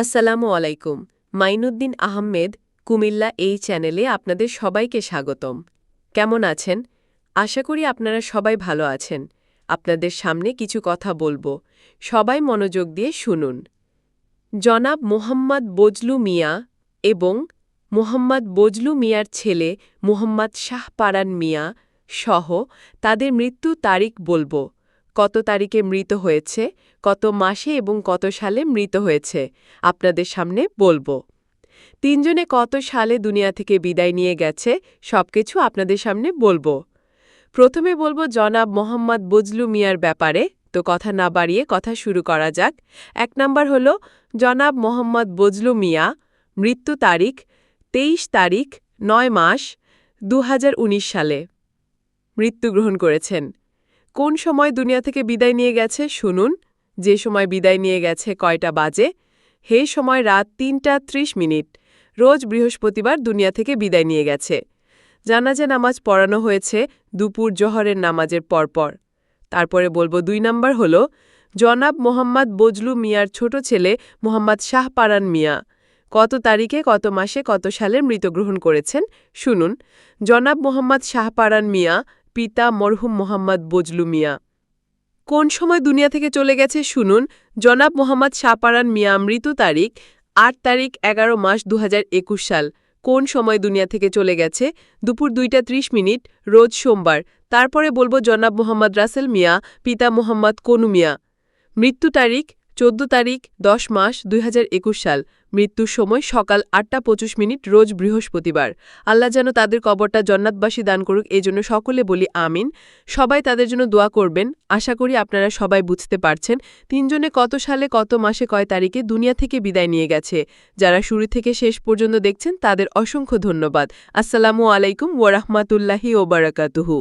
আসসালামু আলাইকুম, মাইনুদ্দিন আহমেদ, কুমিল্লা এই চ্যানেলে আপনাদের সবাইকে স্বাগতম। কেমন আছেন? আশা করি আপনারা সবাই ভালো আছেন। আপনাদের সামনে কিছু কথা বলব, সবাই মনোযোগ দিয়ে শুনুন। জনাব মোহাম্মদ বজলু মিয়া এবং মোহাম্মদ বজলু মিয়ার ছেলে মোহাম্মদ শাহপারান মিয়া সহ তাদের মৃত্যু তারিখ বলব। কত তারিখে মৃত হয়েছে, কত মাসে এবং কত সালে মৃত হয়েছে, আপনাদের সামনে বলব। তিনজনে কত সালে দুনিয়া থেকে বিদায় নিয়ে গেছে, সবকিছু আপনাদের সামনে বলব। প্রথমে বলব জনাব মোহাম্মদ বজলু মিয়ার ব্যাপারে, তো কথা না বাড়িয়ে কথা শুরু করা যাক। এক নাম্বার হল, জনাব মোহাম্মদ বজলু মিয়া, মৃত্যু তারিখ, তেইশ তারিখ, নয় মাস দু হাজার উনিশ সালে। মৃত্যুগ্রহণ করেছেন। কোন সময় দুনিয়া থেকে বিদায় নিয়ে গেছে শুনুন। যে সময় বিদায় নিয়ে গেছে কয়টা বাজে? হে সময় রাত তিনটা ত্রিশ মিনিট। রোজ বৃহস্পতিবার দুনিয়া থেকে বিদায় নিয়ে গেছে। জানাজা নামাজ পড়ানো হয়েছে দুপুর জহরের নামাজের পরপর। তারপরে বলব দুই নাম্বার হল, জনাব মোহাম্মদ বজলু মিয়ার ছোট ছেলে মোহাম্মদ শাহপারান মিয়া। কত তারিখে, কত মাসে, কত সালে মৃতগ্রহণ করেছেন শুনুন। জনাব মোহাম্মদ শাহপারান মিয়া পিতা মরহুম মোহাম্মদ বজলু মিয়া। কোন সময় দুনিয়া থেকে চলে গেছে শুনুন, জনাব মোহাম্মদ শাপারান মিয়া মৃত্যু তারিখ, আট তারিখ, এগারো মাস দু হাজার একুশ সাল। কোন সময় দুনিয়া থেকে চলে গেছে? দুপুর দুইটা ত্রিশ মিনিট, রোজ সোমবার। তারপরে বলব জনাব মোহাম্মদ রাসেল মিয়া, পিতা মোহাম্মদ কনু মিয়া। মৃত্যু তারিখ চোদ্দ তারিখ, দশ মাস, দুই হাজার একুশ সাল। মৃত্যুর সময় সকাল আটটা পঁচিশ মিনিট, রোজ বৃহস্পতিবার। আল্লাহ যেন তাদের কবরটা জন্নাতবাসী দান করুক, এই জন্য সকলে বলি আমিন। সবাই তাদের জন্য দোয়া করবেন। আশা করি আপনারা সবাই বুঝতে পারছেন, তিনজনে কত সালে, কত মাসে, কয় তারিখে দুনিয়া থেকে বিদায় নিয়ে গেছে। যারা শুরু থেকে শেষ পর্যন্ত দেখছেন, তাদের অসংখ্য ধন্যবাদ। আসসালামু আলাইকুম ওয়ারাহমাতুল্লাহি ওবারাকাতুহু